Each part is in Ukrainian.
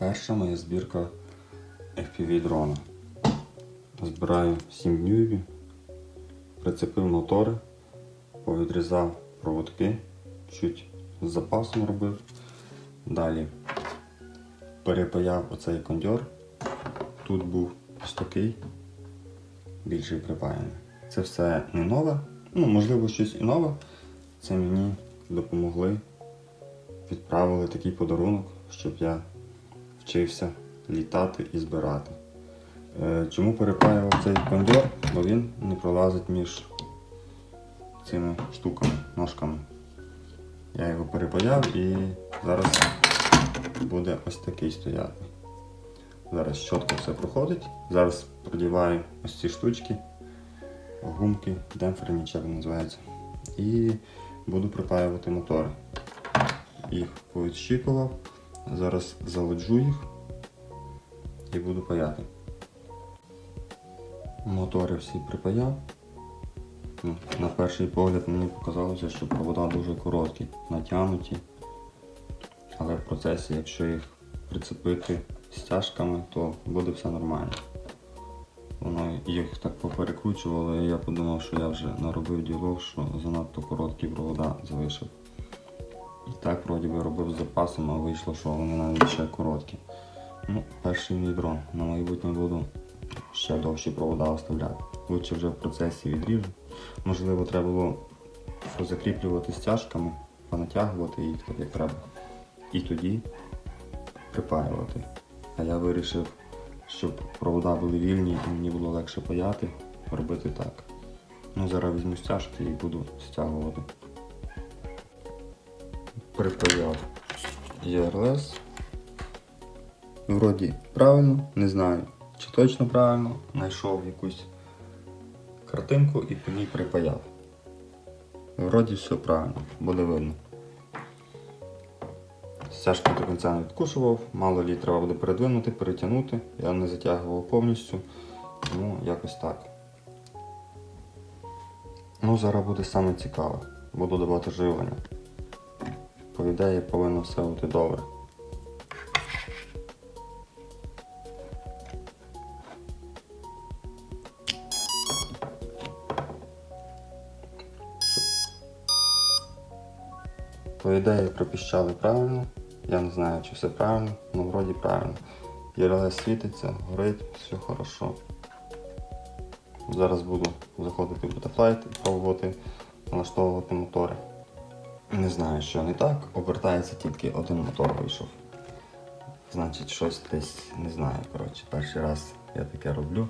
Перша моя збірка FPV дрона. Збираю 7 днів, прицепив мотори, повідрізав проводки, чуть з запасом робив. Далі перепаяв оцей кондьор. Тут був ось більший припаяний. Це все не нове, ну можливо щось і нове. Це мені допомогли, відправили такий подарунок, щоб я вчився літати і збирати. Е, Чому перепаював цей кондьор? Бо він не пролазить між цими штуками, ножками. Я його перепаяв і зараз буде ось такий стояти. Зараз чітко все проходить. Зараз продіваю ось ці штучки, гумки, демпфери, вони називаються. І буду припаювати мотори. Їх повідщіпував. Зараз залоджу їх і буду паяти. Мотори всі припаяв. Ну, На перший погляд мені показалося, що провода дуже короткі, натягнуті. Але в процесі, якщо їх прицепити стяжками, то буде все нормально. Воно їх так поперекручувало, і я подумав, що я вже наробив діло, що занадто короткі провода залишив. І так вроді би робив з запасом, а вийшло, що вони навіть ще короткі. Ну, перший мій. На майбутнє буду ще довші провода оставляти. Лучше вже в процесі відріжу. Можливо, треба було позакріплювати стяжками, понатягувати їх так як треба. І тоді припаювати. А я вирішив, щоб провода були вільні і мені було легше паяти, робити так. Ну, зараз візьму стяжки і буду стягувати. Припаяв ЄРЛС. Вроді правильно, не знаю, чи точно правильно. Знайшов якусь картинку і по ній припаяв. Вроді все правильно, буде видно. Стяжки до кінця не відкушував, мало лі треба буде передвинути, перетягнути. Я не затягував повністю, тому якось так. Ну, зараз буде саме цікаве. Буду давати живлення. По ідеї повинно все бути добре. По ідеї пропіщали правильно. Я не знаю, чи все правильно, але вроді правильно. ЄРЛС світиться, горить, все хорошо. Зараз буду заходити в Betaflight і пробувати налаштовувати мотори. Не знаю, що не так. Обертається тільки один мотор вийшов. Значить, щось десь не знаю. Коротше, перший раз я таке роблю.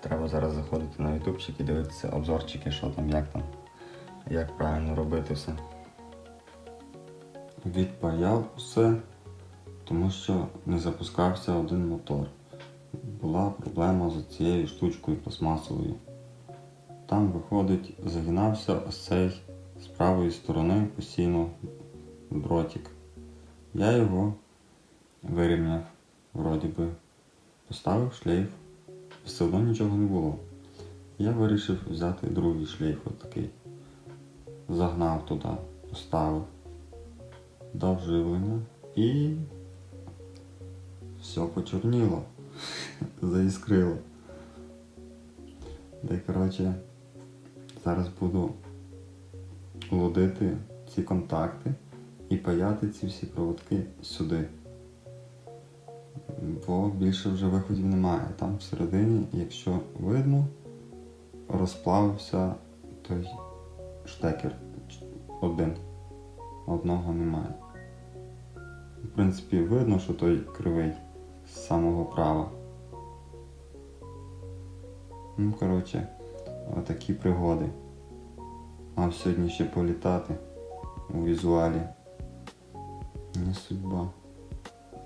Треба зараз заходити на ютубчик і дивитися обзорчики, що там, як там, як правильно робити все. Відпаяв все, тому що не запускався один мотор. Була проблема з цією штучкою пластмасовою. Там виходить, загинався ось цей з правої сторони постійно дротик. Я його вирівняв, вроді би, поставив шлейф, все одно нічого не було. Я вирішив взяти другий шлейф отакий. Загнав туди, поставив, дав живлення і все почорніло, заіскрило. Де, коротше, зараз буду лудити ці контакти і паяти ці всі проводки сюди. Бо більше вже виходів немає. Там всередині, якщо видно, розплавився той штекер один. Одного немає. В принципі, видно, що той кривий з самого права. Ну, коротше, отакі пригоди. Мав сьогодні ще політати у візуалі. Не судьба.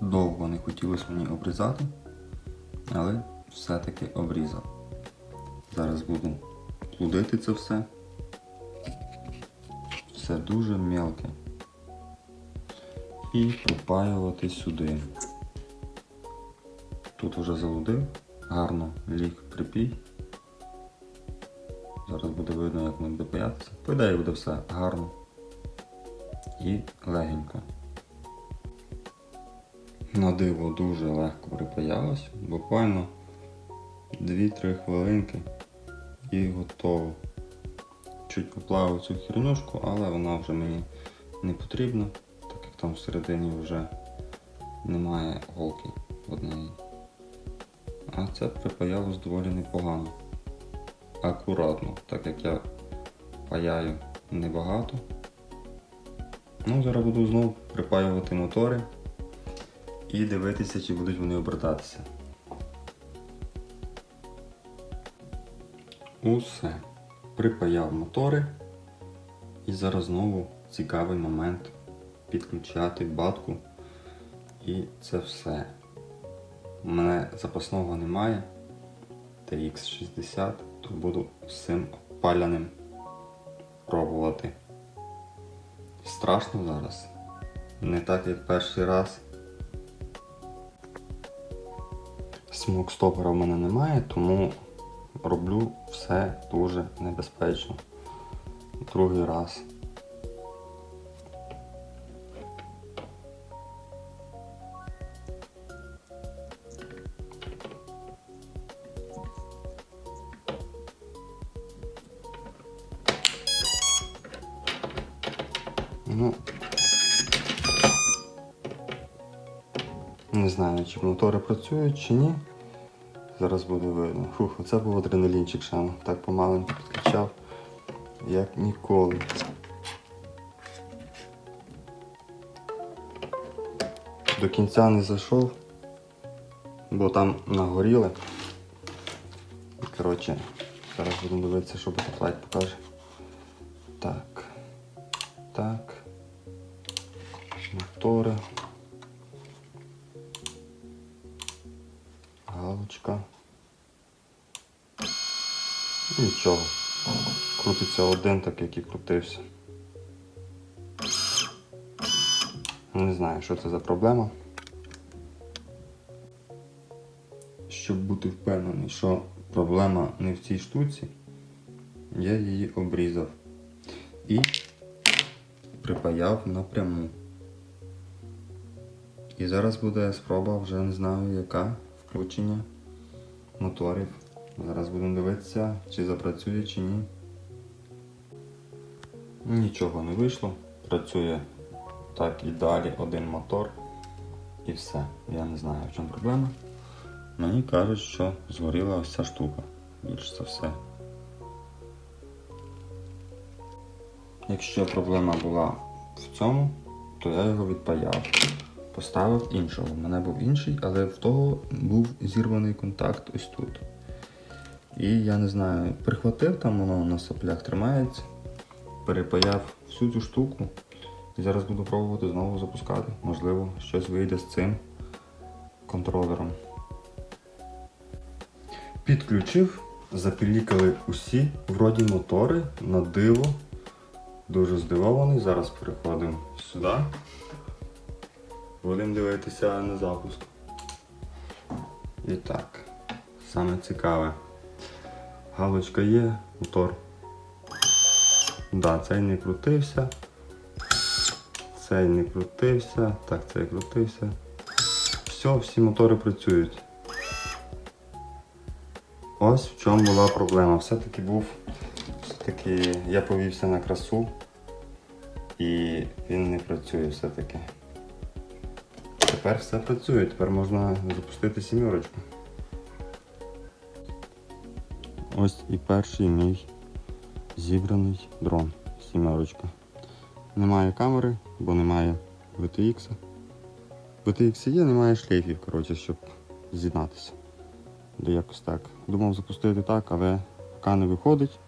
Довго не хотілося мені обрізати, але все-таки обрізав. Зараз буду плудити це все. Все дуже мелке. І припаювати сюди. Тут вже залудив, гарно ліг припій. Зараз буде видно, як воно буде паятися. По ідеї буде все гарно і легенько. На диво дуже легко припаялось. Буквально 2-3 хвилинки і готово. Чуть поплавив цю хернюшку, але вона вже мені не потрібна, так як там всередині вже немає голки однієї. А це припаялось доволі непогано. Акуратно, так як я паяю небагато. Ну, зараз буду знову припаювати мотори і дивитися, чи будуть вони обертатися. Усе. Припаяв мотори. І зараз знову цікавий момент підключати батку. І це все. У мене запасного немає. TX60, то буду з цим опаляним пробувати. Страшно зараз. Не так як перший раз. Смок стопера в мене немає, тому роблю все дуже небезпечно. Другий раз. Не знаю, чи мотори працюють, чи ні. Зараз буде видно. Фух, оце був адреналінчик ще. Так помаленьку підкачав, як ніколи. До кінця не зайшов, бо там нагоріли. Коротше, зараз будемо дивитися, що Butterfly покаже. Так. Так. Мотори. Галочка. Нічого. Крутиться один, так як і крутився. Не знаю, що це за проблема. Щоб бути впевнений, що проблема не в цій штуці, я її обрізав і припаяв напряму. І зараз буде спроба, вже не знаю яка, включення моторів. Зараз будемо дивитися, чи запрацює, чи ні. Нічого не вийшло. Працює так і далі один мотор. І все. Я не знаю, в чому проблема. Мені кажуть, що згоріла ось ця штука. Більш за все. Якщо проблема була в цьому, то я його відпаяв. Поставив іншого. У мене був інший, але в того був зірваний контакт ось тут. І я не знаю, прихватив там воно на соплях тримається, перепаяв всю цю штуку. І зараз буду пробувати знову запускати. Можливо, щось вийде з цим контролером. Підключив, запілікали усі вроді мотори на диво. Дуже здивований. Зараз переходимо сюди. Будемо дивитися на запуск. І так, саме цікаве. Галочка є, мотор. Да, цей не крутився. Цей не крутився. Так, цей крутився. Все, всі мотори працюють. Ось в чому була проблема. Все-таки був. Все-таки я повівся на красу і він не працює все-таки. Тепер все працює, тепер можна запустити сімерочку. Ось і перший мій зібраний дрон сімерочка. Немає камери, бо немає VTX. VTX є, немає шлейфів, коротше, щоб з'єднатися. Якось так. Думав запустити так, але поки не виходить,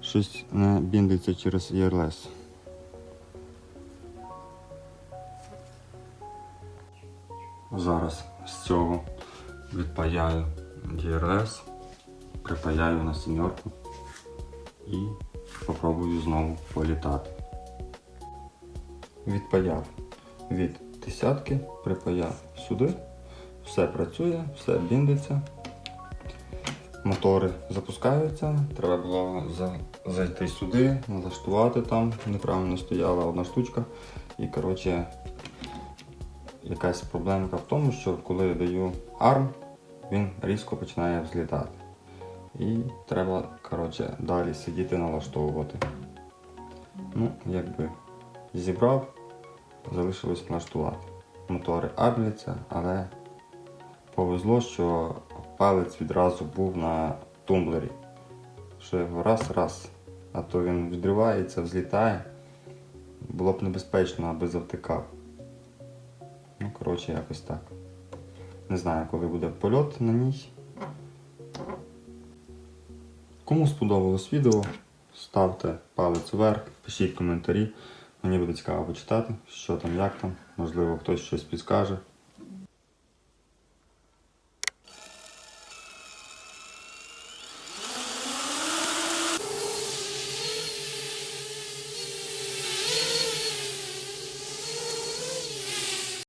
щось не біндиться через ERLS. Зараз з цього відпаяю DRS, припаяю на сімерку і попробую знову політати. Відпаяв від десятки, припаяв сюди, все працює, все біндиться. Мотори запускаються, треба було зайти сюди, налаштувати там, неправильно стояла одна штучка. І коротше якась проблемка в тому, що коли я даю арм, він різко починає взлітати. І треба, коротше, далі сидіти налаштовувати. Ну, якби зібрав, залишилось налаштувати. Мотори армляться, але повезло, що палець відразу був на тумблері. Що його раз, раз, а то він відривається, взлітає. Було б небезпечно, аби завтикав. Ну, коротше, якось так. Не знаю, коли буде польот на ній. Кому сподобалось відео, ставте палець вверх, пишіть коментарі. Мені буде цікаво почитати, що там, як там. Можливо, хтось щось підскаже.